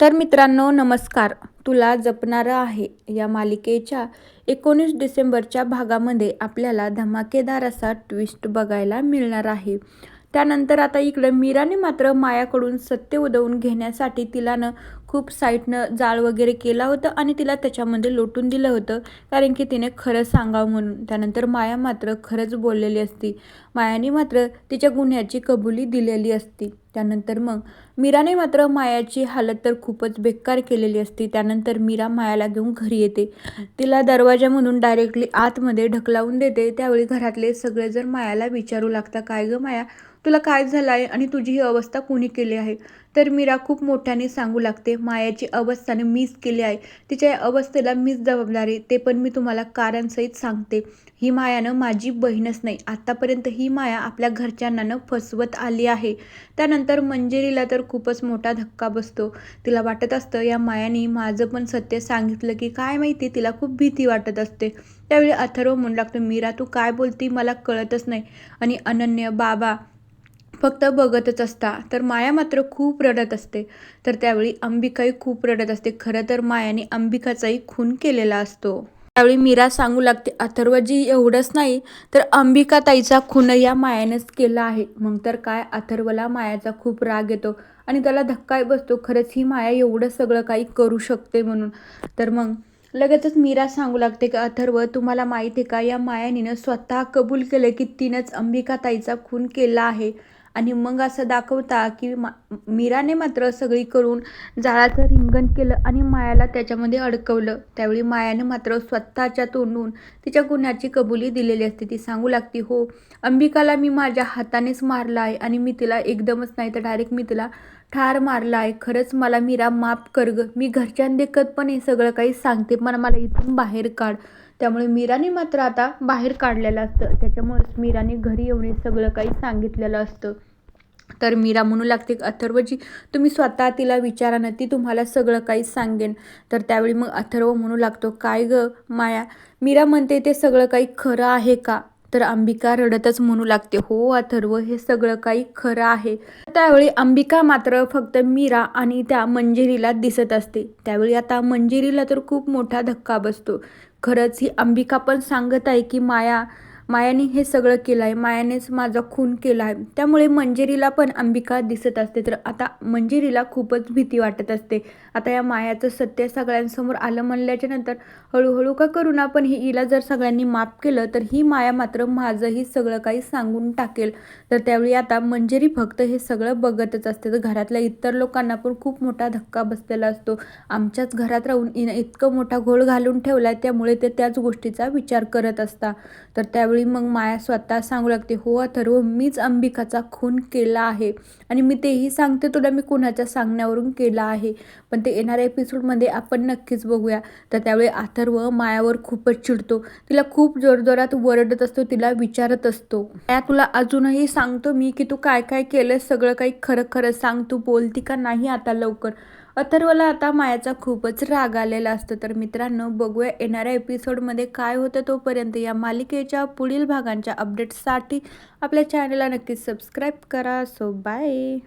तर मित्रांनो नमस्कार. तुला जपणारं आहे. या मालिकेच्या एकोणीस डिसेंबरच्या भागामध्ये आपल्याला धमाकेदार असा ट्विस्ट बघायला मिळणार आहे. त्यानंतर आता इकडं मीराने मात्र मायाकडून सत्य उदवून घेण्यासाठी तिलानं खूप साईटनं जाळ वगैरे केला होतं आणि तिला त्याच्यामध्ये लोटून दिलं होतं कारण की तिने खरं सांगावं म्हणून. त्यानंतर माया मात्र खरंच बोललेली असती. मायाने मात्र तिच्या गुन्ह्याची कबुली दिलेली असती. त्यानंतर मग मीराने मात्र मायाची हालत तर खूपच बेकार केलेली असती. त्यानंतर मीरा मायाला घेऊन घरी येते. तिला दरवाजामधून डायरेक्टली आतमध्ये ढकलावून देते. त्यावेळी घरातले सगळे जर मायाला विचारू लागता काय गं माया? तुला काय झालं आहे आणि तुझी ही अवस्था कुणी केली आहे? तर मीरा खूप मोठ्याने सांगू लागते मायाची अवस्थाने मीच केली आहे. तिच्या या अवस्थेला मीच जबाबदारी ते पण मी तुम्हाला कारणसहित सांगते. ही मायानं माझी बहीणच नाही. आत्तापर्यंत ही माया आपल्या घरच्यांनानं फसवत आली आहे. त्यानंतर मंजेरीला तर खूपच मोठा धक्का बसतो. तिला वाटत असतं या मायाने माझं पण सत्य सांगितलं की काय माहिती तिला खूप भीती वाटत असते. त्यावेळी अथर्व म्हणू लागतो मीरा तू काय बोलती? मला कळतच नाही. आणि अनन्य बाबा फक्त बघतच असता तर माया मात्र खूप रडत असते. तर त्यावेळी अंबिकाही खूप रडत असते. खरं तर मायाने अंबिकाचाही खून केलेला असतो. त्यावेळी मीरा सांगू लागते अथर्वजी एवढंच नाही तर अंबिका ताईचा खून या मायानेच केला आहे. मग तर काय अथर्वला मायाचा खूप राग येतो आणि त्याला धक्काही बसतो. खरंच ही माया एवढं सगळं काही करू शकते म्हणून. तर मग लगेचच मीरा सांगू लागते की अथर्व तुम्हाला माहिती आहे का या मायानीनं स्वतः कबूल केलं की तिनंच अंबिका ताईचा खून केला आहे. आणि मग असं दाखवता की मा मीराने मात्र सगळी करून जाळाचं रिंगण केलं आणि मायाला त्याच्यामध्ये अडकवलं. त्यावेळी मायाने मात्र स्वतःच्या तोंडून तिच्या गुन्ह्याची कबुली दिलेली असते. ती सांगू लागते हो अंबिकाला मी माझ्या हातानेच मारला आहे आणि मी तिला एकदमच नाही तर डायरेक्ट मी तिला ठार मारला आहे. खरंच मला मीरा माफ कर ग. मी घरच्यांदेखत पण हे सगळं काही सांगते. पण मला इथून बाहेर काढ. त्यामुळे मीराने मात्र आता बाहेर काढलेलं असतं. त्याच्यामुळेच मीराने घरी येऊन हे सगळं काही सांगितलेलं असतं. तर मीरा म्हणू लागते अथर्वजी तुम्ही स्वतः तिला विचारा ना ती तुम्हाला सगळं काही सांगेन. तर त्यावेळी मग अथर्व म्हणू लागतो काय ग माया मीरा म्हणते ते सगळं काही खरं आहे का? तर अंबिका रडतच म्हणू लागते हो अथर्व हे सगळं काही खरं आहे. त्यावेळी अंबिका मात्र फक्त मीरा आणि त्या मंजिरीला दिसत असते. त्यावेळी आता मंजिरीला तर खूप मोठा धक्का बसतो. खरंच ही अंबिका पण सांगत आहे की माया मायाने हे सगळं केलं आहे मायानेच माझा खून केला आहे त्यामुळे मंजेरीला पण अंबिका दिसत असते. तर आता मंजिरीला खूपच भीती वाटत असते. आता या मायाचं सत्य सगळ्यांसमोर आलं म्हणल्याच्या नंतर हळूहळू का करून आपण ही हिला जर सगळ्यांनी माफ केलं तर ही माया मात्र माझंही सगळं काही सांगून टाकेल. तर त्यावेळी आता मंजेरी फक्त हे सगळं बघतच असते. तर घरातल्या इतर लोकांना पण खूप मोठा धक्का बसलेला असतो. आमच्याच घरात राहून इतकं मोठा घोळ घालून ठेवला आहे त्यामुळे ते त्याच गोष्टीचा विचार करत असता तर त्यावेळी त्यावेळी मग माया स्वतः सांगू लागते हो अथर्व मीच अंबिकाचा खून केला आहे आणि मी तेही सांगते तुला मी कुणाच्या सांगण्यावरून केला आहे. पण ते येणाऱ्या एपिसोडमध्ये आपण नक्कीच बघूया. तर त्यावेळी अथर्व मायावर खूपच चिडतो. तिला खूप जोरजोरात वरडत असतो तिला विचारत असतो. माया तुला अजूनही सांगतो मी की तू काय काय केलं सगळं काही खरं खरं सांग तू बोलती का नाही आता लवकर? अथर्वला आता मायाचा खूपच राग आलेला असतो. तर मित्रांनो बघूया येणाऱ्या एपिसोडमध्ये काय होतं तोपर्यंत या मालिकेच्या पुढील भागांच्या अपडेट्ससाठी आपल्या चॅनलला नक्कीच सबस्क्राईब करा. So bye